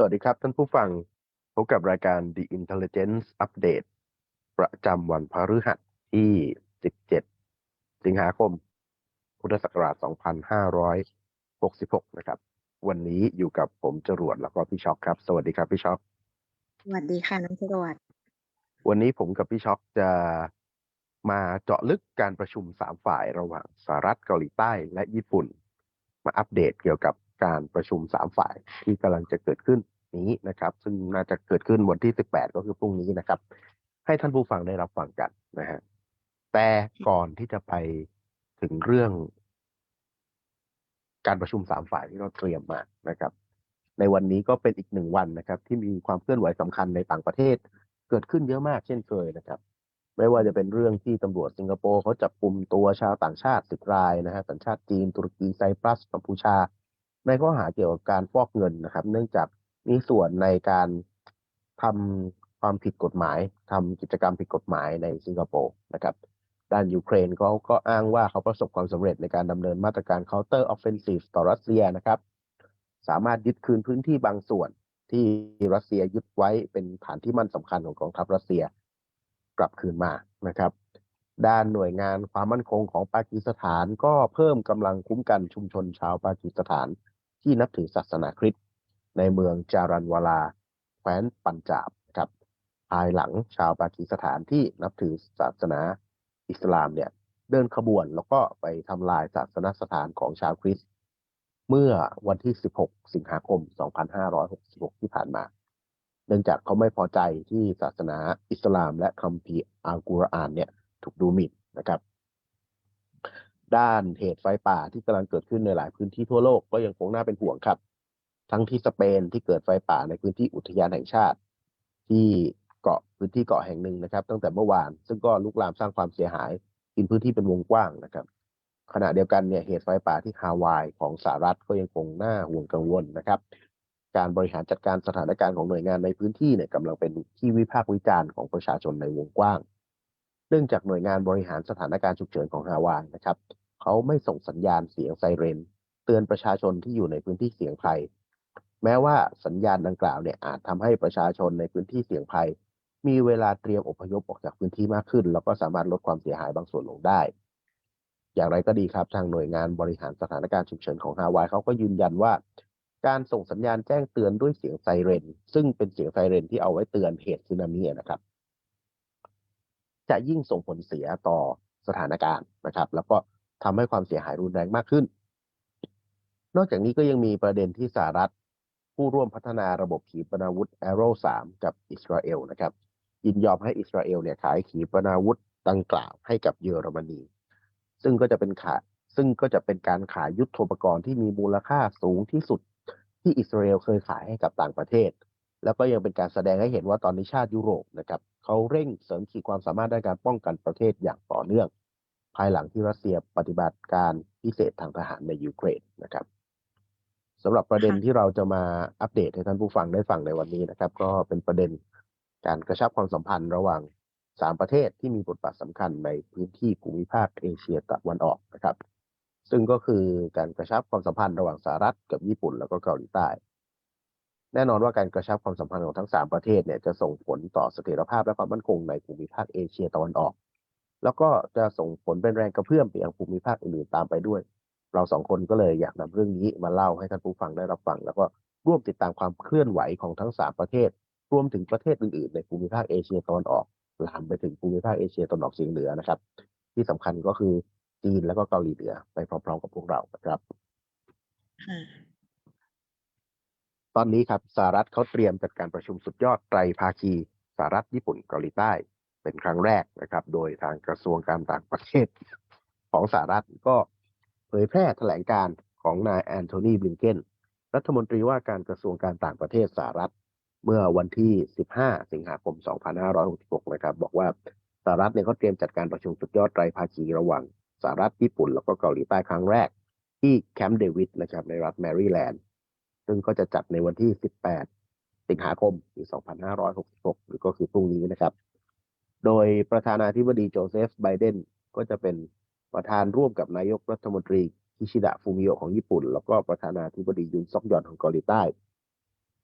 สวัสดีครับท่านผู้ฟัง พบกับรายการ The Intelligence Update ประจำวันพฤหัสที่ 17 สิงหาคม พุทธศักราช 2566 นะครับ วันนี้อยู่กับผมจรวดแล้วก็พี่ช็อคครับ สวัสดีครับพี่ช็อคสวัสดีค่ะน้องจรวดวันนี้ผมกับพี่ช็อคจะมาเจาะลึกการประชุมสามฝ่ายระหว่างสหรัฐเกาหลีใต้และญี่ปุ่น มาอัปเดตเกี่ยวกับ การประชุมสามฝ่ายที่กำลังจะเกิดขึ้นนี้นะครับ ซึ่งน่าจะเกิดขึ้นวันที่18ก็คือพรุ่งนี้นะครับ ให้ท่านผู้ฟังได้รับฟังกันนะฮะแต่ก่อนที่จะไปถึงเรื่อง การประชุมสามฝ่ายที่เราเตรียมมานะครับ ในวันนี้ก็เป็นอีกหนึ่งวันนะครับ ที่มีความเคลื่อนไหวสำคัญในต่างประเทศ เกิดขึ้นเยอะมากเช่นเคยนะครับไม่ว่าจะเป็นเรื่องที่ตำรวจสิงคโปร์เขาจับกลุ่มตัวชาวต่างชาติสิบรายนะฮะสัญชาติจีน ตุรกีไซปรัสกัมพูชา ในข้อหาเกี่ยวกับการฟอกเงินนะครับ เนื่องจากมีส่วนในการทำความผิดกฎหมายทำกิจกรรมผิดกฎหมายในสิงคโปร์นะครับ ด้านยูเครนเขาก็อ้างว่าเขาประสบความสำเร็จในการดำเนินมาตรการ counter offensive ต่อรัสเซียนะครับ สามารถยึดคืนพื้นที่บางส่วนที่รัสเซียยึดไว้เป็นฐานที่มั่นสำคัญของกองทัพรัสเซียกลับคืนมานะครับ ด้านหน่วยงานความมั่นคงของปากีสถานก็เพิ่มกำลังคุ้มกันชุมชนชาวปากีสถาน ที่นับถือศาสนาคริสต์ในเมืองจารันวาลา แคว้นปัญจาบครับภายหลังชาวปากีสถานที่นับถือศาสนาอิสลามเนี่ยเดินขบวนแล้วก็ไปทำลายศาสนสถานของชาวคริสต์เมื่อวันที่ 16 สิงหาคม 2566 ที่ผ่านมา เนื่องจากเขาไม่พอใจที่ศาสนาอิสลามและคัมภีร์อัลกุรอานเนี่ยถูกดูหมิ่นนะครับ ด้านเหตุไฟป่าที่กำลังเกิดขึ้นในหลายพื้นที่ทั่วโลกก็ยังคงน่าเป็นห่วงครับ ทั้งที่สเปนที่เกิดไฟป่าในพื้นที่อุทยานแห่งชาติ ที่เกาะพื้นที่เกาะแห่งหนึ่งนะครับ ตั้งแต่เมื่อวาน ซึ่งก็ลุกลามสร้างความเสียหาย กินพื้นที่เป็นวงกว้างนะครับ ขณะเดียวกันเนี่ยเหตุไฟป่าที่ฮาวายของสหรัฐก็ยังคงน่าห่วงกังวลนะครับ การบริหารจัดการสถานการณ์ของหน่วยงานในพื้นที่เนี่ยกำลังเป็นที่วิพากษ์วิจารณ์ของประชาชนในวงกว้าง เนื่องจากหน่วยงานบริหารสถานการณ์ฉุกเฉินของฮาวายนะครับ เขาไม่ส่งสัญญาณเสียงไซเรน เตือนประชาชนที่อยู่ในพื้นที่เสี่ยงภัย แม้ว่าสัญญาณดังกล่าวเนี่ยอาจทำให้ประชาชนในพื้นที่เสี่ยงภัย มีเวลาเตรียมอพยพออกจากพื้นที่มากขึ้น แล้วก็สามารถลดความเสียหายบางส่วนลงได้ อย่างไรก็ดีครับทางหน่วยงานบริหารสถานการณ์ฉุกเฉินของฮาวายเขาก็ยืนยันว่า การส่งสัญญาณแจ้งเตือนด้วยเสียงไซเรน ซึ่งเป็นเสียงไซเรนที่เอาไว้เตือนเหตุสึนามินะครับจะยิ่งส่งผลเสียต่อสถานการณ์นะครับ แล้วก็ ทำให้ความเสียหายรุนแรงมากขึ้น นอกจากนี้ก็ยังมีประเด็นที่สหรัฐ ผู้ร่วมพัฒนาระบบขีปนาวุธ Arrow 3 กับอิสราเอลนะครับ ยินยอมให้อิสราเอลเนี่ยขายขีปนาวุธดังกล่าวให้กับเยอรมนี ซึ่งก็จะเป็นขาซึ่งก็จะเป็นการขายยุทโธปกรณ์ที่มีมูลค่าสูงที่สุดที่อิสราเอลเคยขายให้กับต่างประเทศ แล้วก็ยังเป็นการแสดงให้เห็นว่าตอนนี้ชาติยุโรปนะครับเขาเร่งเสริมขีดความสามารถด้านการป้องกันประเทศอย่างต่อเนื่อง ภายหลังที่รัสเซียปฏิบัติการพิเศษทางทหารในยูเครนนะครับสำหรับประเด็นค่ะที่เราจะมาอัปเดตให้ท่านผู้ฟังได้ฟังในวันนี้นะครับ ก็เป็นประเด็นการกระชับความสัมพันธ์ระหว่างสามประเทศที่มีบทบาทสำคัญในพื้นที่ภูมิภาคเอเชียตะวันออกนะครับ ซึ่งก็คือการกระชับความสัมพันธ์ระหว่างสหรัฐกับญี่ปุ่นแล้วก็เกาหลีใต้ แน่นอนว่าการกระชับความสัมพันธ์ของทั้งสามประเทศเนี่ยจะส่งผลต่อเสถียรภาพและความมั่นคงในภูมิภาคเอเชียตะวันออก แล้วก็จะส่งผลเป็นแรงกระเพื่อมไปยังภูมิภาคอื่นๆตามไปด้วย เราสองคนก็เลยอยากนำเรื่องนี้มาเล่าให้ท่านผู้ฟังได้รับฟัง แล้วก็ร่วมติดตามความเคลื่อนไหวของทั้งสามประเทศ รวมถึงประเทศอื่นๆ ในภูมิภาคเอเชียตะวันออกลามไปถึงภูมิภาคเอเชียตะวันออกเฉียงเหนือนะครับ ที่สำคัญก็คือจีนแล้วก็เกาหลีเหนือไปพร้อมๆกับพวกเรานะครับค่ะตอนนี้ครับสหรัฐเขาเตรียมจัดการประชุมสุดยอดไตรภาคีสหรัฐญี่ปุ่นเกาหลีใต้ เป็นครั้งแรกนะครับ โดยทางกระทรวงการต่างประเทศของสหรัฐก็เผยแพร่แถลงการของนายแอนโทนีบลิงเกนรัฐมนตรีว่าการกระทรวงการต่างประเทศสหรัฐ เมื่อวันที่ 15 สิงหาคม 2566 นะครับ บอกว่าสหรัฐเนี่ยเขาเตรียมจัดการประชุมสุดยอดไตรภาคีระหว่างสหรัฐญี่ปุ่น แล้วก็เกาหลีใต้ครั้งแรก ที่แคมป์เดวิดนะครับในรัฐแมริแลนด์ซึ่งก็จะจัดในวันที่ 18 สิงหาคม 2566 หรือก็คือพรุ่งนี้นะครับ โดยประธานาธิบดีโจเซฟไบเดนก็จะเป็นประธานร่วมกับนายกรัฐมนตรีคิชิดะฟูมิโอของญี่ปุ่น แล้วก็ประธานาธิบดียุนซอกยอนของเกาหลีใต้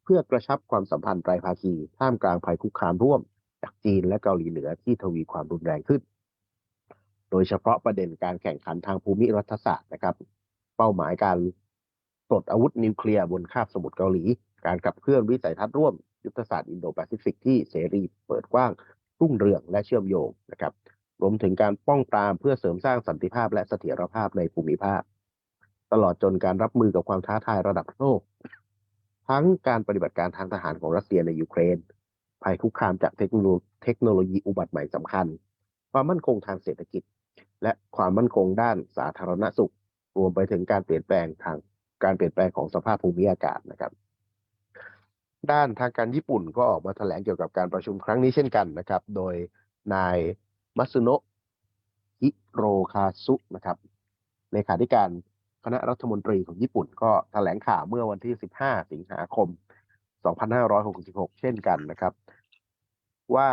เพื่อกระชับความสัมพันธ์ไตรภาคี ท่ามกลางภัยคุกคามร่วม จากจีนและเกาหลีเหนือที่ทวีความรุนแรงขึ้น โดยเฉพาะประเด็นการแข่งขันทางภูมิรัฐศาสตร์นะครับ เป้าหมายการปลดอาวุธนิวเคลียร์บนคาบสมุทรเกาหลี การขับเคลื่อนวิสัยทัศน์ร่วมยุทธศาสตร์อินโดแปซิฟิกที่เสรีเปิดกว้าง รุ่งเรืองและเชื่อมโยงนะครับรวมถึงการป้องปรามเพื่อเสริมสร้างสันติภาพและเสถียรภาพในภูมิภาค ตลอดจนการรับมือกับความท้าทายระดับโลก ทั้งการปฏิบัติการทางทหารของรัสเซียในยูเครน ภัยคุกคามจากเทคโนโลยีเทคโนโลยีอุบัติใหม่สำคัญ ความมั่นคงทางเศรษฐกิจ และความมั่นคงด้านสาธารณสุข รวมไปถึงการเปลี่ยนแปลงทางการเปลี่ยนแปลงของสภาพภูมิอากาศนะครับ ด้านทางการญี่ปุ่นก็ออกมาแถลงเกี่ยวกับการประชุมครั้งนี้เช่นกันนะครับ โดยนายมัตสึโนะฮิโรคาซุนะครับเลขาธิการคณะรัฐมนตรีของญี่ปุ่น ก็แถลงข่าวเมื่อวันที่ 15 สิงหาคม 2566 เช่นกันนะครับ ว่า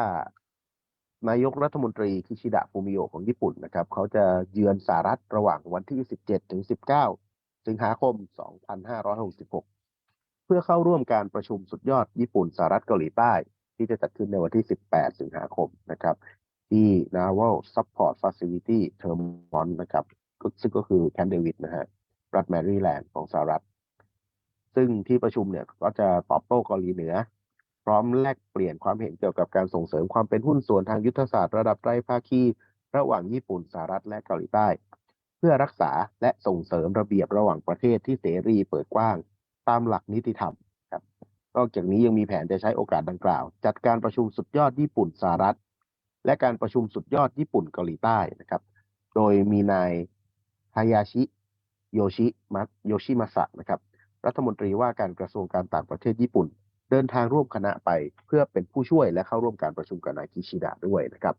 นายกรัฐมนตรีคิชิดะฟูมิโอะของญี่ปุ่นนะครับ เขาจะเยือนสหรัฐระหว่างวันที่ 17 ถึง 19 สิงหาคม 2566 พื่อเข้าร่วมการประชุมสุดยอดญี่ปุ่นสหรัฐเกาหลีใต้ ที่จะจัดขึ้นในวันที่ 18 สิงหาคมนะครับ ที่ Naval Support Facility Termon นะครับซึ่งก็คือแคมป์เดวิดนะฮะรัฐแมริแลนด์ของสหรัฐ ซึ่งที่ประชุมเนี่ยก็จะตอบโต้เกาหลีเหนือ พร้อมแลกเปลี่ยนความเห็นเกี่ยวกับการส่งเสริมความเป็นหุ้นส่วนทางยุทธศาสตร์ระดับไตรภาคี ระหว่างญี่ปุ่นสหรัฐและเกาหลีใต้ เพื่อรักษาและส่งเสริมระเบียบระหว่างประเทศที่เสรีเปิดกว้าง ตามหลักนิติธรรมครับนอกจากนี้ยังมีแผนจะใช้โอกาสดังกล่าว จัดการประชุมสุดยอดญี่ปุ่นสหรัฐ และการประชุมสุดยอดญี่ปุ่นเกาหลีใต้นะครับ โดยมีนายฮายาชิโยชิมัตโยชิมาสะนะครับ รัฐมนตรีว่าการกระทรวงการต่างประเทศญี่ปุ่น เดินทางร่วมคณะไปเพื่อเป็นผู้ช่วยและเข้าร่วมการประชุมกับนายคิชิดะด้วยนะครับ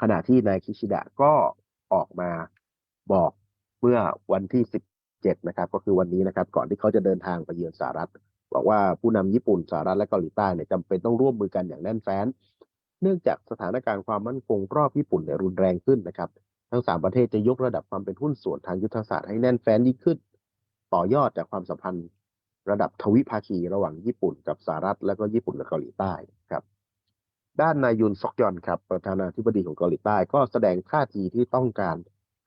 ขณะที่นายคิชิดะก็ออกมาบอกเมื่อวันที่ 7นะครับก็คือวันนี้นะครับก่อนที่เขาจะเดินทางไปเยือนสหรัฐบอกว่าผู้นำญี่ปุ่นสหรัฐและเกาหลีใต้เนี่ยจำเป็นต้องร่วมมือกันอย่างแน่นแฟ้น เนื่องจากสถานการณ์ความมั่นคงรอบญี่ปุ่นเนี่ยรุนแรงขึ้นนะครับ ทั้งสามประเทศจะยกระดับความเป็นหุ้นส่วนทางยุทธศาสตร์ให้แน่นแฟ้นยิ่งขึ้น ต่อยอดจากความสัมพันธ์ระดับทวิภาคีระหว่างญี่ปุ่นกับสหรัฐ และก็ญี่ปุ่นกับเกาหลีใต้ครับ ด้านนายยุนซอกยอนครับประธานาธิบดีของเกาหลีใต้ก็แสดงท่าทีที่ต้องการ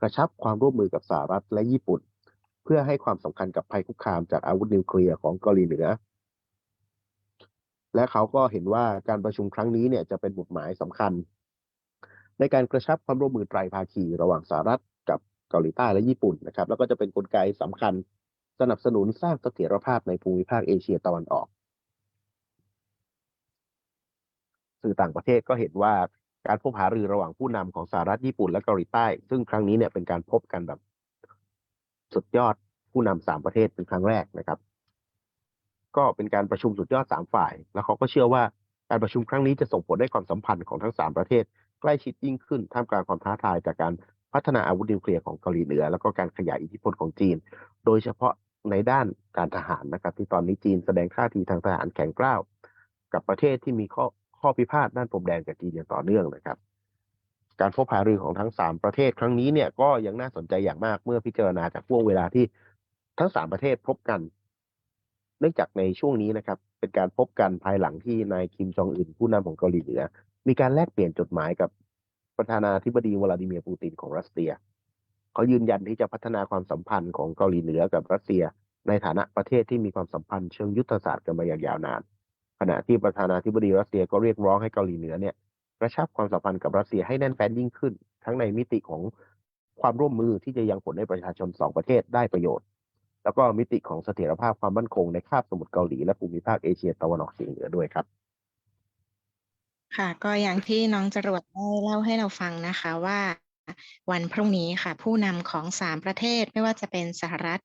กระชับความร่วมมือกับสหรัฐและญี่ปุ่น เพื่อให้ความสำคัญกับภัยคุกคามจากอาวุธนิวเคลียร์ของเกาหลีเหนือ และเขาก็เห็นว่าการประชุมครั้งนี้เนี่ยจะเป็นบทหมายสำคัญ ในการกระชับความร่วมมือไตรภาคีระหว่างสหรัฐกับเกาหลีใต้และญี่ปุ่นนะครับ แล้วก็จะเป็นนกลไกสำคัญสนับสนุนสร้างเสถียรภาพในภูมิภาคเอเชียตะวันออก สื่อต่างประเทศก็เห็นว่าการพบหารือระหว่างผู้นำของสหรัฐญี่ปุ่นและเกาหลีใต้ ซึ่งครั้งนี้เนี่ยเป็นการพบกันแบบ สุดยอดผู้นำสามประเทศเป็นครั้งแรกนะครับ ก็เป็นการประชุมสุดยอดสามฝ่าย แล้วเขาก็เชื่อว่าการประชุมครั้งนี้จะส่งผลให้ความสัมพันธ์ของทั้งสามประเทศ ใกล้ชิดยิ่งขึ้นท่ามกลางความท้าทายจากการพัฒนาอาวุธนิวเคลียร์ของเกาหลีเหนือ แล้วก็การขยายอิทธิพลของจีน โดยเฉพาะในด้านการทหารนะครับ ที่ตอนนี้จีนแสดงท่าทีทางทหารแข็งกร้าว กับประเทศที่มีข้อข้อพิพาทด้านพรมแดนกับจีนอย่างต่อเนื่องนะครับ การพบหารือของทั้งสามประเทศครั้งนี้เนี่ยก็ยังน่าสนใจอย่างมากเมื่อพิจารณาจากช่วงเวลาที่ทั้งสามประเทศพบกัน เนื่องจากในช่วงนี้นะครับ เป็นการพบกันภายหลังที่นายคิมจองอึนผู้นำของเกาหลีเหนือ มีการแลกเปลี่ยนจดหมายกับประธานาธิบดีวลาดิเมียร์ปูตินของรัสเซีย เขายืนยันที่จะพัฒนาความสัมพันธ์ของเกาหลีเหนือกับรัสเซีย ในฐานะประเทศที่มีความสัมพันธ์เชิงยุทธศาสตร์กันมาอย่างยาวนาน ขณะที่ประธานาธิบดีรัสเซียก็เรียกร้องให้เกาหลีเหนือเนี่ย กระชับความสัมพันธ์กับรัสเซียให้แน่นแฟ้นยิ่งขึ้น ทั้งในมิติของความร่วมมือที่จะยังผลให้ประชาชนสองประเทศได้ประโยชน์ แล้วก็มิติของเสถียรภาพความมั่นคงในคาบสมุทรเกาหลีและภูมิภาคเอเชียตะวันออกเฉียงเหนือด้วยครับ ค่ะก็อย่างที่น้องจรวดได้เล่าให้เราฟังนะคะว่าวันพรุ่งนี้ค่ะ ผู้นำของสามประเทศไม่ว่าจะเป็นสหรัฐ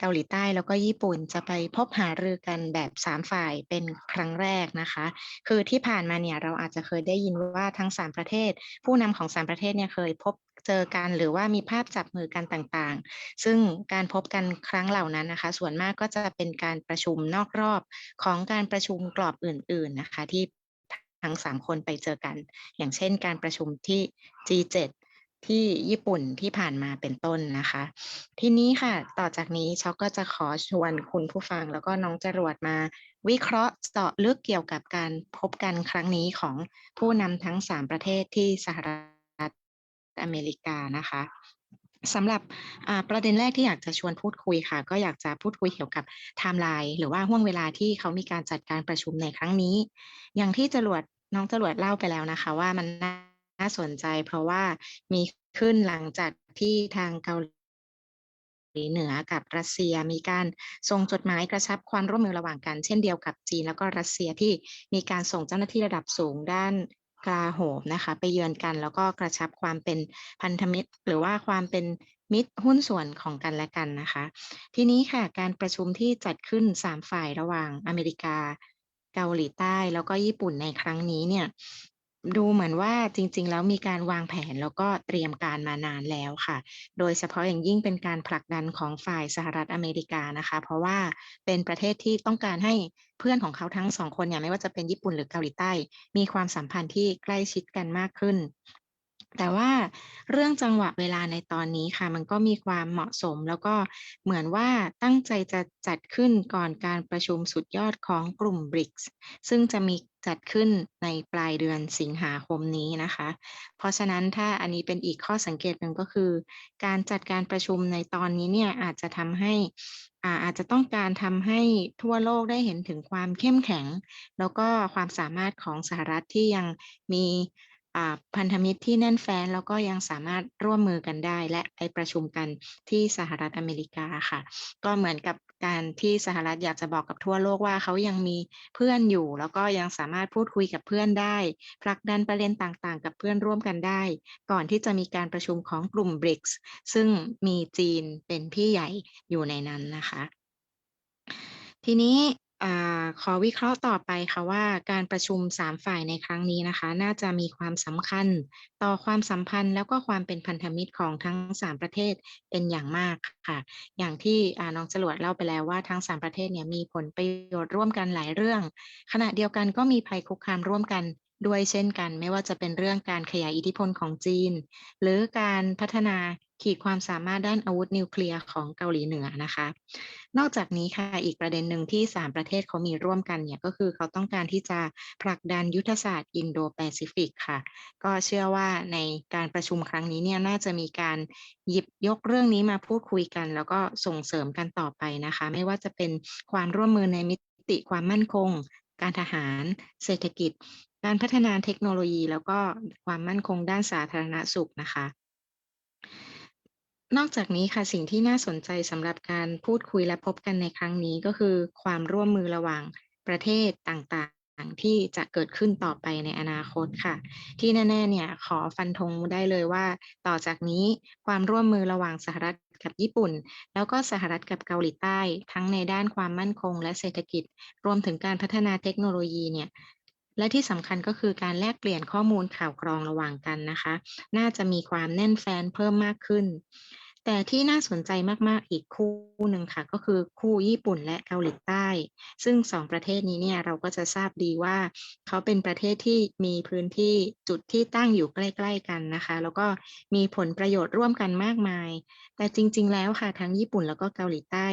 เกาหลีใต้แล้วก็ญี่ปุ่นจะไปพบหารือกันแบบสามฝ่ายเป็นครั้งแรกนะคะ คือที่ผ่านมาเนี่ยเราอาจจะเคยได้ยินว่าทั้งสามประเทศ ผู้นำของสามประเทศเนี่ยเคยพบเจอกันหรือว่ามีภาพจับมือกันต่างๆ ซึ่งการพบกันครั้งเหล่านั้นนะคะ ส่วนมากก็จะเป็นการประชุมนอกรอบของการประชุมกรอบอื่น ๆนะคะที่ทั้งสามคนไปเจอกัน อย่างเช่นการประชุมที่ G7 ที่ญี่ปุ่นที่ผ่านมาเป็นต้นนะคะ ทีนี้ค่ะ ต่อจากนี้ช็อกก็จะขอชวนคุณผู้ฟังแล้วก็น้องจรวดมา วิเคราะห์เจาะลึกเกี่ยวกับการพบกันครั้งนี้ของผู้นำทั้ง 3 ประเทศที่สหรัฐอเมริกานะคะสำหรับประเด็นแรกที่อยากจะชวนพูดคุยค่ะ ก็อยากจะพูดคุยเกี่ยวกับไทม์ไลน์หรือว่าห่วงเวลาที่เขามีการจัดการประชุมในครั้งนี้ อย่างที่จรวดน้องจรวดเล่าไปแล้วนะคะ ว่ามันน่าาสนใจ เพราะว่ามีขึ้นหลังจากที่ทางเกาหลีเหนือกับรัสเซียมีการส่งจดหมายกระชับความร่วมมือระหว่างกัน เช่นเดียวกับจีนแล้วก็รัสเซียที่มีการส่งเจ้าหน้าที่ระดับสูงด้านกลาโหมนะคะไปเยือนกันแล้วก็กระชับความเป็นพันธมิตร หรือว่าความเป็นมิตรหุ้นส่วนของกันและกันนะคะ ทีนี้ค่ะการประชุมที่จัดขึ้น 3 ฝ่ายระหว่างอเมริกา เกาหลีใต้แล้วก็ญี่ปุ่นในครั้งนี้เนี่ย ดูเหมือนว่าจริง ๆ แล้วมีการวางแผน แล้วก็เตรียมการมานานแล้วค่ะ โดยเฉพาะอย่างยิ่งเป็นการผลักดันของฝ่ายสหรัฐอเมริกานะคะ เพราะว่าเป็นประเทศที่ต้องการให้เพื่อนของเขาทั้งสองคนเนี่ยไม่ว่าจะเป็นญี่ปุ่นหรือเกาหลีใต้ มีความสัมพันธ์ที่ใกล้ชิดกันมากขึ้น แต่ว่าเรื่องจังหวะเวลาในตอนนี้ค่ะ มันก็มีความเหมาะสม แล้วก็เหมือนว่าตั้งใจจะจัดขึ้นก่อนการประชุมสุดยอดของกลุ่ม BRICS ซึ่งจะมี จัดขึ้นในปลายเดือนสิงหาคมนี้นะคะ เพราะฉะนั้นถ้าอันนี้เป็นอีกข้อสังเกตหนึ่งก็คือ การจัดการประชุมในตอนนี้เนี่ยอาจจะทำให้อ่าอาจจะต้องการทำให้ทั่วโลกได้เห็นถึงความเข้มแข็ง แล้วก็ความสามารถของสหรัฐที่ยังมี พันธมิตรที่แน่นแฟ้นแล้วก็ยังสามารถร่วมมือกันได้ และไปประชุมกันที่สหรัฐอเมริกาค่ะ ก็เหมือนกับการที่สหรัฐอยากจะบอกกับทั่วโลกว่าเขายังมีเพื่อนอยู่ แล้วก็ยังสามารถพูดคุยกับเพื่อนได้ผลักดันประเด็นต่างๆ กับเพื่อนร่วมกันได้ ก่อนที่จะมีการประชุมของกลุ่ม BRICS ซึ่งมีจีนเป็นพี่ใหญ่อยู่ในนั้นนะคะ ทีนี้ อ่าขอวิเคราะห์ต่อไปค่ะว่า การประชุมสามฝ่ายในครั้งนี้นะคะ น่าจะมีความสำคัญ ต่อความสัมพันธ์แล้วก็ความเป็นพันธมิตรของทั้งสามประเทศเป็นอย่างมากค่ะ อย่างที่อ่าน้องจรวดเล่าไปแล้วว่าทั้งสามประเทศเนี่ยมีผลประโยชน์ร่วมกันหลายเรื่อง ขณะเดียวกันก็มีภัยคุกคามร่วมกัน ด้วยเช่นกัน ไม่ว่าจะเป็นเรื่องการขยายอิทธิพลของจีน หรือการพัฒนาขีดความสามารถด้านอาวุธนิวเคลียร์ของเกาหลีเหนือนะคะ นอกจากนี้ค่ะอีกประเด็นหนึ่งที่ 3 ประเทศเขามีร่วมกันเนี่ยก็คือเขาต้องการที่จะผลักดันยุทธศาสตร์อินโดแปซิฟิกค่ะ ก็เชื่อว่าในการประชุมครั้งนี้เนี่ยน่าจะมีการหยิบยกเรื่องนี้มาพูดคุยกัน แล้วก็ส่งเสริมกันต่อไปนะคะ ไม่ว่าจะเป็นความร่วมมือในมิติความมั่นคงการทหาร เศรษฐกิจ การพัฒนาเทคโนโลยี แล้วก็ความมั่นคงด้านสาธารณสุขนะคะ นอกจากนี้ค่ะสิ่งที่น่าสนใจสำหรับการพูดคุยและพบกันในครั้งนี้ก็คือความร่วมมือระหว่างประเทศต่างๆที่จะเกิดขึ้นต่อไปในอนาคตค่ะ ที่แน่ๆเนี่ยขอฟันธงได้เลยว่า ต่อจากนี้ความร่วมมือระหว่างสหรัฐกับญี่ปุ่น แล้วก็สหรัฐกับเกาหลีใต้ ทั้งในด้านความมั่นคงและเศรษฐกิจ รวมถึงการพัฒนาเทคโนโลยีเนี่ย และที่สำคัญก็คือการแลกเปลี่ยนข้อมูลข่าวกรองระหว่างกันนะคะ น่าจะมีความแน่นแฟ้นเพิ่มมากขึ้น แต่ที่น่าสนใจมากๆอีกคู่หนึ่งค่ะ ก็คือคู่ญี่ปุ่นและเกาหลีใต้ ซึ่งสองประเทศนี้เนี่ยเราก็จะทราบดีว่า เขาเป็นประเทศที่มีพื้นที่จุดที่ตั้งอยู่ใกล้ ๆ กันนะคะ แล้วก็มีผลประโยชน์ร่วมกันมากมาย แต่จริง ๆ แล้วค่ะทั้งญี่ปุ่นแล้วก็เกาหลีใต้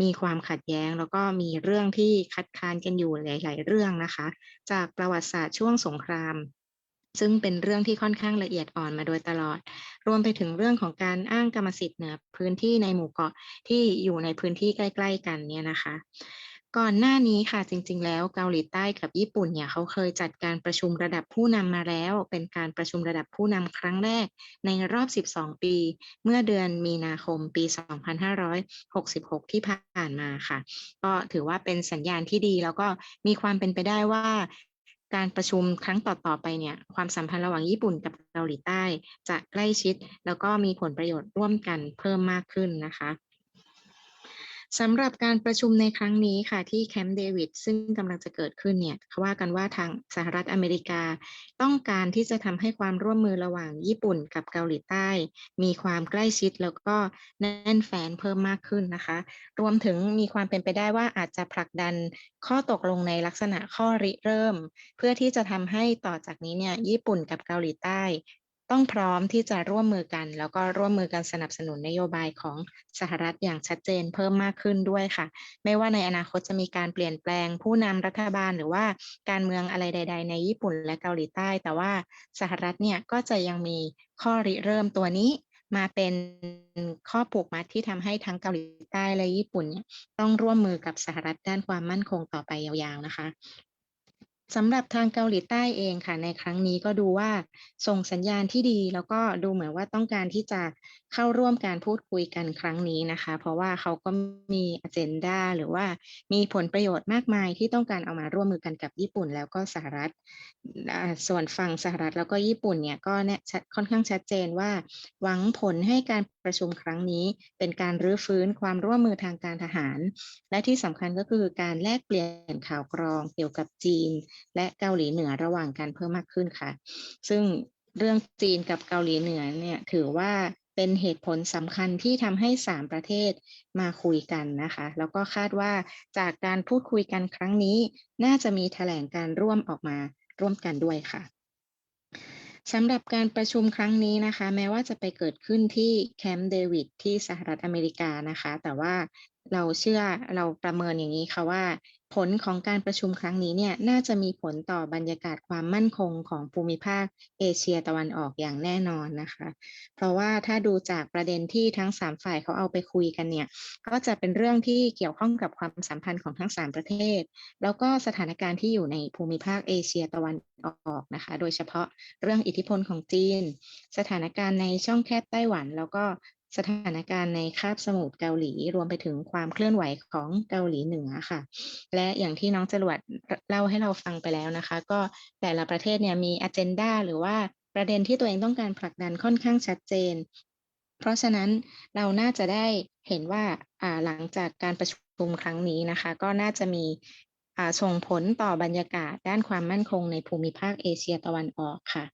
มีความขัดแย้ง แล้วก็มีเรื่องที่คัดค้านกันอยู่หลาย ๆ เรื่องนะคะ จากประวัติศาสตร์ช่วงสงคราม ซึ่งเป็นเรื่องที่ค่อนข้างละเอียดอ่อนมาโดยตลอด รวมไปถึงเรื่องของการอ้างกรรมสิทธิ์เหนือพื้นที่ในหมู่เกาะที่อยู่ในพื้นที่ใกล้ ๆ กันเนี่ยนะคะ ก่อนหน้านี้ค่ะจริง ๆ แล้วเกาหลีใต้กับญี่ปุ่นเนี่ยเขาเคยจัดการประชุมระดับผู้นำมาแล้ว เป็นการประชุมระดับผู้นำครั้งแรกในรอบ 12 ปี เมื่อเดือนมีนาคมปี 2566 ที่ผ่านมาค่ะ ก็ถือว่าเป็นสัญญาณที่ดีแล้วก็มีความเป็นไปได้ว่า การประชุมครั้งต่อๆไปเนี่ยความสัมพันธ์ระหว่างญี่ปุ่นกับเกาหลีใต้ จะใกล้ชิด แล้วก็มีผลประโยชน์ร่วมกันเพิ่มมากขึ้นนะคะ สำหรับการประชุมในครั้งนี้ค่ะที่แคมป์เดวิดซึ่งกำลังจะเกิดขึ้นเนี่ยเขาว่ากันว่าทางสหรัฐอเมริกา ต้องการที่จะทำให้ความร่วมมือระหว่างญี่ปุ่นกับเกาหลีใต้ มีความใกล้ชิดแล้วก็แน่นแฟ้นเพิ่มมากขึ้นนะคะ รวมถึงมีความเป็นไปได้ว่าอาจจะผลักดันข้อตกลงในลักษณะข้อริเริ่ม เพื่อที่จะทำให้ต่อจากนี้เนี่ยญี่ปุ่นกับเกาหลีใต้ ต้องพร้อมที่จะร่วมมือกัน แล้วก็ร่วมมือกันสนับสนุนนโยบายของสหรัฐอย่างชัดเจนเพิ่มมากขึ้นด้วยค่ะ ไม่ว่าในอนาคตจะมีการเปลี่ยนแปลงผู้นำรัฐบาลหรือว่าการเมืองอะไรใด ๆ ในญี่ปุ่นและเกาหลีใต้ แต่ว่าสหรัฐเนี่ยก็จะยังมีข้อริเริ่มตัวนี้มาเป็นข้อผูกมัดที่ทำให้ทั้งเกาหลีใต้และญี่ปุ่นเนี่ยต้องร่วมมือกับสหรัฐด้านความมั่นคงต่อไปยาวๆนะคะ สำหรับทางเกาหลีใต้เองค่ะ ในครั้งนี้ก็ดูว่าส่งสัญญาณที่ดี แล้วก็ดูเหมือนว่าต้องการที่จะเข้าร่วมการพูดคุยกันครั้งนี้นะคะ เพราะว่าเขาก็มีอเจนดาหรือว่ามีผลประโยชน์มากมายที่ต้องการเอามาร่วมมือกันกับญี่ปุ่น แล้วก็สหรัฐ ส่วนฝั่งสหรัฐแล้วก็ญี่ปุ่นเนี่ยก็แน่ชัดค่อนข้างชัดเจนว่า หวังผลให้การประชุมครั้งนี้ เป็นการรื้อฟื้นความร่วมมือทางการทหาร และที่สำคัญก็คือการแลกเปลี่ยนข่าวกรองเกี่ยวกับจีนและเกาหลีเหนือระหว่างกันเพิ่มมากขึ้นค่ะ ซึ่งเรื่องจีนกับเกาหลีเหนือเนี่ยถือว่าเป็นเหตุผลสำคัญที่ทำให้สามประเทศมาคุยกันนะคะ แล้วก็คาดว่าจากการพูดคุยกันครั้งนี้ น่าจะมีแถลงการร่วมออกมาร่วมกันด้วยค่ะสำหรับการประชุมครั้งนี้นะคะ แม้ว่าจะไปเกิดขึ้นที่แคมป์เดวิดที่สหรัฐอเมริกานะคะ แต่ว่าเราเชื่อเราประเมินอย่างนี้ค่ะว่า ผลของการประชุมครั้งนี้เนี่ยน่าจะมีผลต่อบรรยากาศความมั่นคงของภูมิภาคเอเชียตะวันออกอย่างแน่นอนนะคะ เพราะว่าถ้าดูจากประเด็นที่ทั้งสามฝ่ายเขาเอาไปคุยกันเนี่ยก็จะเป็นเรื่องที่เกี่ยวข้องกับความสัมพันธ์ของทั้งสามประเทศ แล้วก็สถานการณ์ที่อยู่ในภูมิภาคเอเชียตะวันออกนะคะ โดยเฉพาะเรื่องอิทธิพลของจีน สถานการณ์ในช่องแคบไต้หวัน แล้วก็ สถานการณ์ในคาบสมุทรเกาหลี รวมไปถึงความเคลื่อนไหวของเกาหลีเหนือค่ะ และอย่างที่น้องจรวดเล่าให้เราฟังไปแล้วนะคะ ก็แต่ละประเทศเนี่ยมีอ g e n d a หรือว่าประเด็นที่ตัวเองต้องการผลักดันค่อนข้างชัดเจน เพราะฉะนั้นเราน่าจะได้เห็นว่าหลังจากการประชุมครั้งนี้นะคะ ก็น่าจะมีส่งผลต่อบรรยากาศด้านความมั่นคงในภูมิภาคเอเชียตะวันออกค่ะ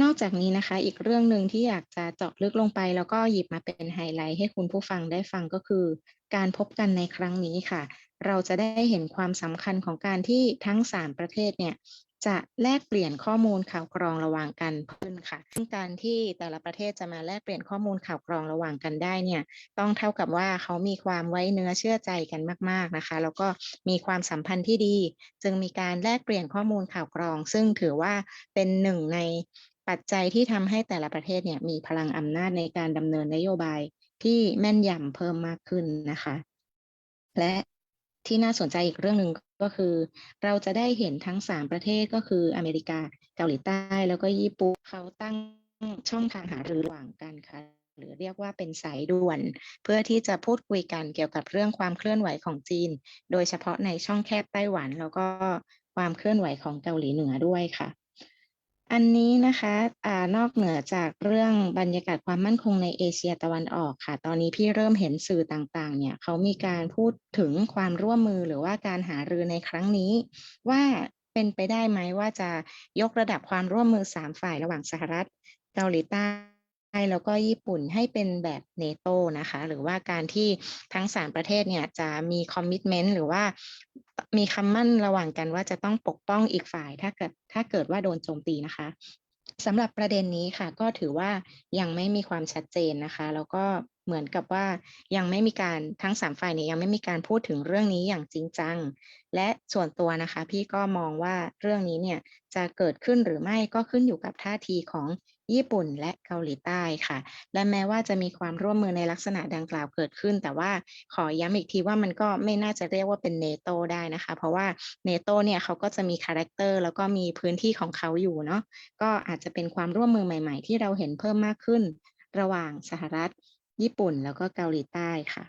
นอกจากนี้นะคะ อีกเรื่องหนึ่งที่อยากจะเจาะลึกลงไป แล้วก็หยิบมาเป็นไฮไลท์ให้คุณผู้ฟังได้ฟังก็คือ การพบกันในครั้งนี้ค่ะ เราจะได้เห็นความสำคัญของการที่ทั้งสามประเทศเนี่ยจะแลกเปลี่ยนข้อมูลข่าวกรองระหว่างกันขึ้นค่ะ ซึ่งการที่แต่ละประเทศจะมาแลกเปลี่ยนข้อมูลข่าวกรองระหว่างกันได้เนี่ย ต้องเท่ากับว่าเขามีความไว้เนื้อเชื่อใจกันมาก ๆนะคะ แล้วก็มีความสัมพันธ์ที่ดี จึงมีการแลกเปลี่ยนข้อมูลข่าวกรอง ซึ่งถือว่าเป็นหนึ่งใน ปัจจัยที่ทำให้แต่ละประเทศเนี่ยมีพลังอำนาจในการดำเนินนโยบายที่แม่นยำเพิ่มมากขึ้นนะคะ และที่น่าสนใจอีกเรื่องหนึ่งก็คือ เราจะได้เห็นทั้งสามประเทศก็คืออเมริกาเกาหลีใต้ แล้วก็ญี่ปุ่นเขาตั้งช่องทางหารือระหว่างกันค่ะหรือเรียกว่าเป็นสายด่วน เพื่อที่จะพูดคุยกันเกี่ยวกับเรื่องความเคลื่อนไหวของจีน โดยเฉพาะในช่องแคบไต้หวัน แล้วก็ความเคลื่อนไหวของเกาหลีเหนือด้วยค่ะ อันนี้นะคะอ่านอกเหนือจากเรื่องบรรยากาศความมั่นคงในเอเชียตะวันออกค่ะ ตอนนี้พี่เริ่มเห็นสื่อต่างๆ เนี่ยเขามีการพูดถึงความร่วมมือหรือว่าการหารือในครั้งนี้ ว่าเป็นไปได้ไหมว่าจะยกระดับความร่วมมือสามฝ่ายระหว่างสหรัฐ เกาหลีใต้ แล้วก็ญี่ปุ่นให้เป็นแบบเนโตนะคะ หรือว่าการที่ทั้งสามประเทศเนี่ยจะมีคอมมิชเมนต์หรือว่ามีคำมั่นระหว่างกันว่าจะต้องปกป้องอีกฝ่ายถ้าเกิดถ้าเกิดว่าโดนโจมตีนะคะสำหรับประเด็นนี้ค่ะ ก็ถือว่ายังไม่มีความชัดเจนนะคะ แล้วก็เหมือนกับว่ายังไม่มีการทั้งสามฝ่ายเนี่ยยังไม่มีการพูดถึงเรื่องนี้อย่างจริงจัง และส่วนตัวนะคะ พี่ก็มองว่าเรื่องนี้เนี่ยจะเกิดขึ้นหรือไม่ก็ขึ้นอยู่กับท่าทีของ ญี่ปุ่นและเกาหลีใต้ค่ะ และแม้ว่าจะมีความร่วมมือในลักษณะดังกล่าวเกิดขึ้น แต่ว่าขอย้ำอีกทีว่ามันก็ไม่น่าจะเรียกว่าเป็นเนโตได้นะคะ เพราะว่าเนโตเนี่ยเขาก็จะมีคาแรคเตอร์แล้วก็มีพื้นที่ของเขาอยู่เนาะก็อาจจะเป็นความร่วมมือใหม่ ๆ ที่เราเห็นเพิ่มมากขึ้น ระหว่างสหรัฐ ญี่ปุ่นแล้วก็เกาหลีใต้ค่ะ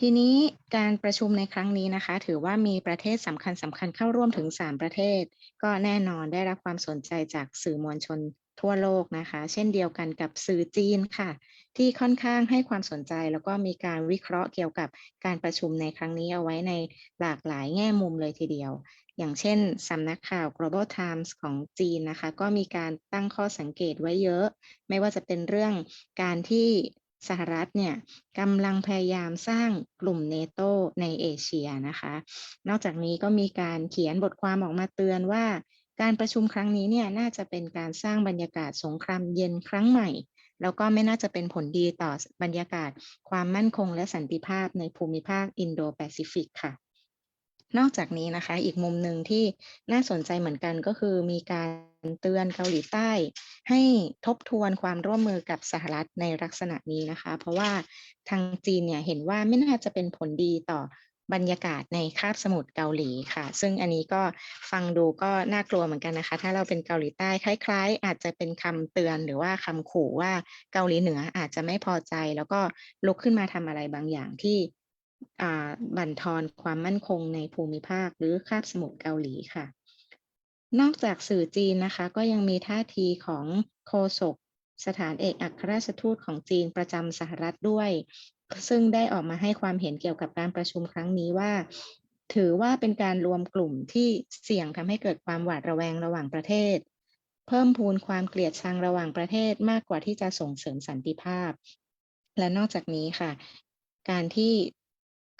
ทีนี้การประชุมในครั้งนี้นะคะ ถือว่ามีประเทศสำคัญสำคัญเข้าร่วมถึง 3 ประเทศ ก็แน่นอนได้รับความสนใจจากสื่อมวลชนทั่วโลกนะคะ เช่นเดียวกันกับสื่อจีนค่ะ ที่ค่อนข้างให้ความสนใจแล้วก็มีการวิเคราะห์เกี่ยวกับการประชุมในครั้งนี้เอาไว้ในหลากหลายแง่มุมเลยทีเดียว อย่างเช่นสำนักข่าว Global Times ของจีนนะคะ ก็มีการตั้งข้อสังเกตไว้เยอะ ไม่ว่าจะเป็นเรื่องการที่ สหรัฐเนี่ยกำลังพยายามสร้างกลุ่มเนโตในเอเชียนะคะ นอกจากนี้ก็มีการเขียนบทความออกมาเตือนว่าการประชุมครั้งนี้เนี่ยน่าจะเป็นการสร้างบรรยากาศสงครามเย็นครั้งใหม่ แล้วก็ไม่น่าจะเป็นผลดีต่อบรรยากาศความมั่นคงและสันติภาพในภูมิภาคอินโดแปซิฟิกค่ะ นอกจากนี้นะคะ อีกมุมหนึ่งที่น่าสนใจเหมือนกันก็คือมีการเตือนเกาหลีใต้ ให้ทบทวนความร่วมมือกับสหรัฐในลักษณะนี้นะคะ เพราะว่าทางจีนเนี่ยเห็นว่าไม่น่าจะเป็นผลดีต่อบรรยากาศในคาบสมุทรเกาหลีค่ะ ซึ่งอันนี้ก็ฟังดูก็น่ากลัวเหมือนกันนะคะ ถ้าเราเป็นเกาหลีใต้คล้ายๆ อาจจะเป็นคำเตือนหรือว่าคำขู่ว่าเกาหลีเหนืออาจจะไม่พอใจ แล้วก็ลุกขึ้นมาทำอะไรบางอย่างที่ บั่นทอนความมั่นคงในภูมิภาคหรือคาบสมุทรเกาหลีค่ะ นอกจากสื่อจีนนะคะ ก็ยังมีท่าทีของโฆษกสถานเอกอัครราชทูตของจีนประจำสหรัฐด้วย ซึ่งได้ออกมาให้ความเห็นเกี่ยวกับการประชุมครั้งนี้ว่า ถือว่าเป็นการรวมกลุ่มที่เสี่ยงทำให้เกิดความหวาดระแวงระหว่างประเทศ เพิ่มพูนความเกลียดชังระหว่างประเทศมากกว่าที่จะส่งเสริมสันติภาพ และนอกจากนี้ค่ะ การที่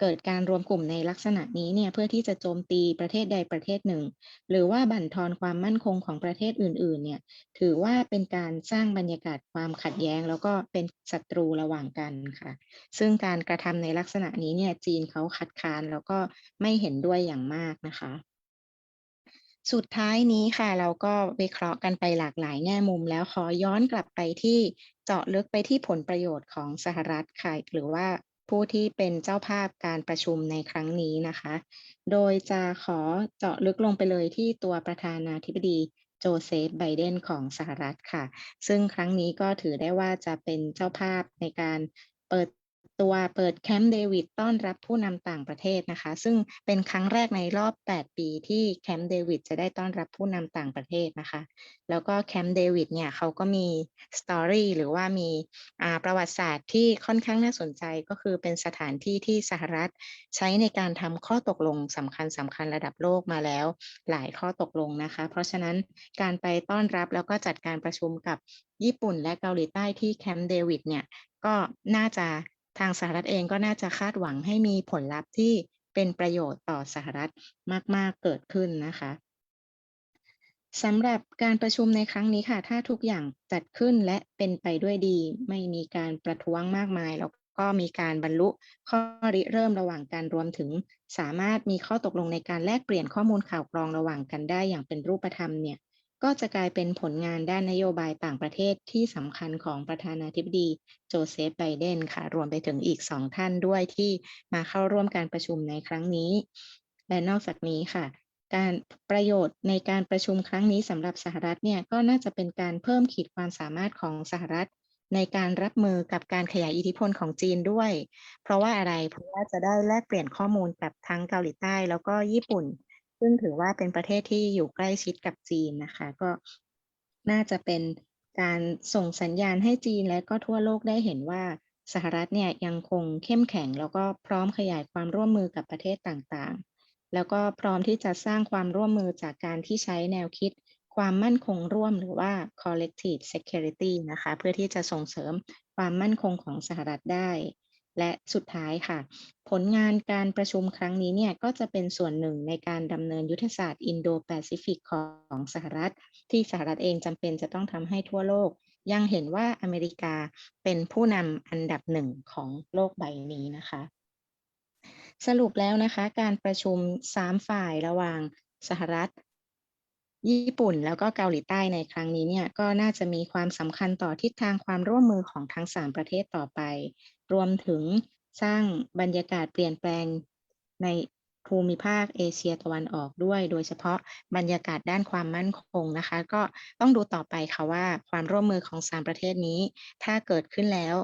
เกิดการรวมกลุ่มในลักษณะนี้เนี่ยเพื่อที่จะโจมตีประเทศใดประเทศหนึ่ง หรือว่าบั่นทอนความมั่นคงของประเทศอื่นๆเนี่ยถือว่าเป็นการสร้างบรรยากาศความขัดแย้ง แล้วก็เป็นศัตรูระหว่างกันค่ะ ซึ่งการกระทำในลักษณะนี้เนี่ยจีนเขาคัดค้านแล้วก็ไม่เห็นด้วยอย่างมากนะคะสุดท้ายนี้ค่ะ เราก็วิเคราะห์กันไปหลากหลายแง่มุมแล้วขอย้อนกลับไปที่เจาะลึกไปที่ผลประโยชน์ของสหรัฐค่ะหรือว่า ผู้ที่เป็นเจ้าภาพการประชุมในครั้งนี้นะคะ โดยจะขอเจาะลึกลงไปเลยที่ตัวประธานาธิบดีโจเซฟไบเดนของสหรัฐค่ะ ซึ่งครั้งนี้ก็ถือได้ว่าจะเป็นเจ้าภาพในการเปิด ตัวเปิดแคมป์เดวิดต้อนรับผู้นำต่างประเทศนะคะ ซึ่งเป็นครั้งแรกในรอบ 8 ปีที่แคมป์เดวิดจะได้ต้อนรับผู้นำต่างประเทศนะคะ แล้วก็แคมป์เดวิดเนี่ยเขาก็มีสตอรี่หรือว่ามีอาประวัติศาสตร์ที่ค่อนข้างน่าสนใจก็คือเป็นสถานที่ที่สหรัฐใช้ในการทำข้อตกลงสำคัญสำคัญระดับโลกมาแล้วหลายข้อตกลงนะคะ เพราะฉะนั้นการไปต้อนรับแล้วก็จัดการประชุมกับญี่ปุ่นและเกาหลีใต้ที่แคมป์เดวิดเนี่ยก็น่าจะ ทางสหรัฐเองก็น่าจะคาดหวังให้มีผลลัพธ์ที่เป็นประโยชน์ต่อสหรัฐมาก ๆ เกิดขึ้นนะคะสำหรับการประชุมในครั้งนี้ค่ะ ถ้าทุกอย่างจัดขึ้นและเป็นไปด้วยดี ไม่มีการประท้วงมากมาย แล้วก็มีการบรรลุข้อริเริ่มระหว่างกันรวมถึง สามารถมีข้อตกลงในการแลกเปลี่ยนข้อมูลข่าวกรองระหว่างกันได้อย่างเป็นรูปธรรมเนี่ย ก็จะกลายเป็นผลงานด้านนโยบายต่างประเทศที่สำคัญของประธานาธิบดีโจเซฟไบเดนค่ะ รวมไปถึงอีกสองท่านด้วยที่มาเข้าร่วมการประชุมในครั้งนี้ และนอกจากนี้ค่ะการประโยชน์ในการประชุมครั้งนี้สำหรับสหรัฐเนี่ยก็น่าจะเป็นการเพิ่มขีดความสามารถของสหรัฐ ในการรับมือกับการขยายอิทธิพลของจีนด้วย เพราะว่าอะไรเพราะว่าจะได้แลกเปลี่ยนข้อมูลกับทั้งเกาหลีใต้แล้วก็ญี่ปุ่น ซึ่งถือว่าเป็นประเทศที่อยู่ใกล้ชิดกับจีนนะคะ ก็น่าจะเป็นการส่งสัญญาณให้จีนและก็ทั่วโลกได้เห็นว่าสหรัฐเนี่ยยังคงเข้มแข็ง แล้วก็พร้อมขยายความร่วมมือกับประเทศต่างๆ แล้วก็พร้อมที่จะสร้างความร่วมมือจากการที่ใช้แนวคิดความมั่นคงร่วมหรือว่า collective security นะคะ เพื่อที่จะส่งเสริมความมั่นคงของสหรัฐได้ และสุดท้ายค่ะ ผลงานการประชุมครั้งนี้เนี่ยก็จะเป็นส่วนหนึ่งในการดำเนินยุทธศาสตร์อินโดแปซิฟิกของสหรัฐ ที่สหรัฐเองจำเป็นจะต้องทำให้ทั่วโลก ยังเห็นว่าอเมริกาเป็นผู้นำอันดับหนึ่งของโลกใบนี้นะคะ สรุปแล้วนะคะ การประชุมสามฝ่ายระหว่างสหรัฐ ญี่ปุ่นแล้วก็เกาหลีใต้ในครั้งนี้เนี่ยก็น่าจะมีความสำคัญต่อทิศทางความร่วมมือของทั้งสามประเทศต่อไป รวมถึงสร้างบรรยากาศเปลี่ยนแปลงในภูมิภาคเอเชียตะวันออกด้วย โดยเฉพาะบรรยากาศด้านความมั่นคงนะคะ ก็ต้องดูต่อไปค่ะว่าความร่วมมือของสามประเทศนี้ ถ้าเกิดขึ้นแล้ว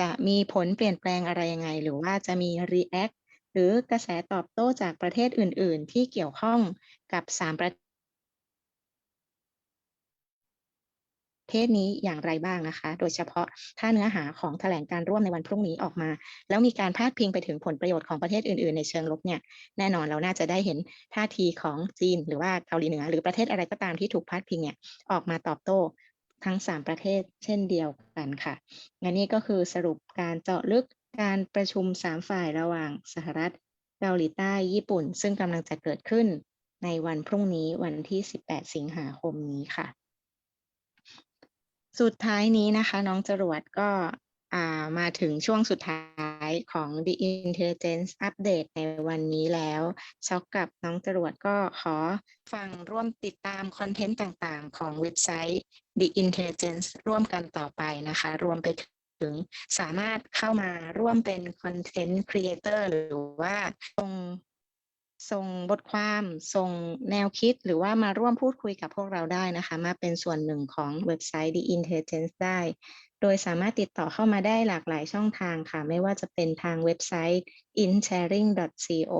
จะมีผลเปลี่ยนแปลงอะไรยังไง หรือว่าจะมี react หรือกระแสตอบโต้จากประเทศอื่น ๆ ที่เกี่ยวข้องกับสามประเท เทศนี้อย่างไรบ้างนะคะ โดยเฉพาะถ้าเนื้อหาของแถลงการร่วมในวันพรุ่งนี้ออกมา แล้วมีการพาดพิงไปถึงผลประโยชน์ของประเทศอื่น ๆ ในเชิงลบเนี่ยแน่นอนเราน่าจะได้เห็นท่าทีของจีน หรือว่าเกาหลีเหนือ หรือประเทศอะไรก็ตามที่ถูกพาดพิงเนี่ยออกมาตอบโต้ทั้ง 3 ประเทศเช่นเดียวกันค่ะและนี่ก็คือสรุปการเจาะลึกการประชุม 3 ฝ่ายระหว่างสหรัฐ เกาหลีใต้ ญี่ปุ่น ซึ่งกำลังจะเกิดขึ้นในวันพรุ่งนี้วันที่ 18 สิงหาคมนี้ค่ะ สุดท้ายนี้นะคะ น้องจรวดก็มาถึงช่วงสุดท้ายของ The Intelligence Update ในวันนี้แล้วช็อกกับน้องจรวดก็ขอฟังร่วมติดตามคอนเทนต์ต่างๆ ของเว็บไซต์ The Intelligence ร่วมกันต่อไปนะคะ รวมไปถึงสามารถเข้ามาร่วมเป็นคอนเทนต์ครีเอเตอร์หรือว่าส่ง ส่งบทความส่งแนวคิดหรือว่ามาร่วมพูดคุยกับพวกเราได้นะคะ มาเป็นส่วนหนึ่งของเว็บไซต์ The Intelligence ได้ โดยสามารถติดต่อเข้ามาได้หลากหลายช่องทางค่ะ ไม่ว่าจะเป็นทางเว็บไซต์ insharing.co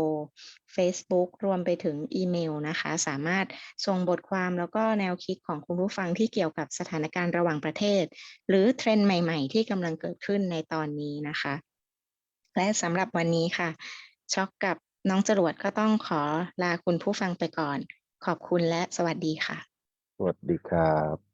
Facebook รวมไปถึงอีเมลนะคะ สามารถส่งบทความแล้วก็แนวคิดของคุณผู้ฟังที่เกี่ยวกับสถานการณ์ระหว่างประเทศ หรือเทรนด์ใหม่ๆ ที่กำลังเกิดขึ้นในตอนนี้นะคะ และสำหรับวันนี้ค่ะช็อกกับ น้องจรวดก็ต้องขอลาคุณผู้ฟังไปก่อน ขอบคุณและสวัสดีค่ะ สวัสดีครับ